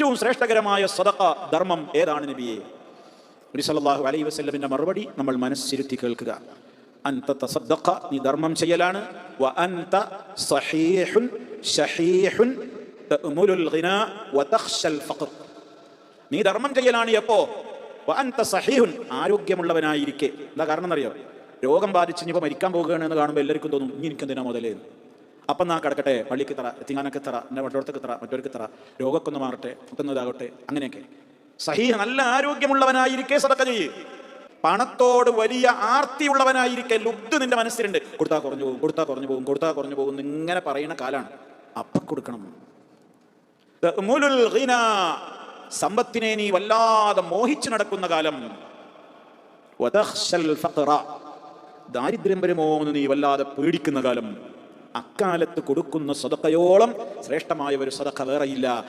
ഏറ്റവും ശ്രേഷ്ഠകരമായ സദഖ ധർമ്മം ഏതാണ് നബിയെ? അലൈഹി വസല്ലമിന്റെ മറുപടി നമ്മൾ മനസ്സിരുത്തി കേൾക്കുക. അൻത തസദ്ദഖ നീ ധർമ്മം ചെയ്യലാണ്. വ അൻത സഹീഹുൻ ഷഹീഹുൻ തഅമുലുൽ ഗിനാ വ തഖ്ശൽ ഫഖർ. നീ ധർമ്മം ചെയ്യലാണ് എപ്പോ? വ അൻത സഹീഹുൻ ആരോഗ്യമുള്ളവനായിരിക്കെ. എന്താ കാരണം എന്നറിയോ രോഗം ബാധിച്ച് ഇനിയിപ്പോൾ മരിക്കാൻ പോകുകയാണ് എന്ന് കാണുമ്പോൾ എല്ലാവർക്കും തോന്നും ഇനി എനിക്ക് എന്തിനാ മുതലേ അപ്പം നാ കിടക്കട്ടെ? പള്ളിക്ക് തറ തിങ്ങാനൊക്കെ തറ എന്റെ മറ്റോടത്തേക്ക് തറ മറ്റൊരുക്ക് തറ രോഗമൊക്കെ മാറട്ടെ മുട്ടുന്നതാകട്ടെ അങ്ങനെയൊക്കെ. സഹി നല്ല ആരോഗ്യമുള്ളവനായിരിക്കേ സതക്ക ചെയ്യ് പണത്തോട് വലിയ ആർത്തിയുള്ളവനായിരിക്കെ ലുബ്ധ് നിന്റെ മനസ്സിലുണ്ട്. കൊടുത്താ കുറഞ്ഞു പോകും കൊടുത്താ കുറഞ്ഞു പോകും കൊടുത്താ കുറഞ്ഞു പോകും ഇങ്ങനെ പറയുന്ന കാലാണ്. അപ്പം കൊടുക്കണം. സമ്പത്തിനെ നീ വല്ലാതെ മോഹിച്ചു നടക്കുന്ന കാലം. ദാരിദ്ര്യം വരുമോ എന്ന് നീ വല്ലാതെ പേടിക്കുന്ന കാലം. അക്കാലത്ത് കൊടുക്കുന്ന സദക്കയോളം ശ്രേഷ്ഠമായ ഒരു സദക്ക വേറെയില്ല.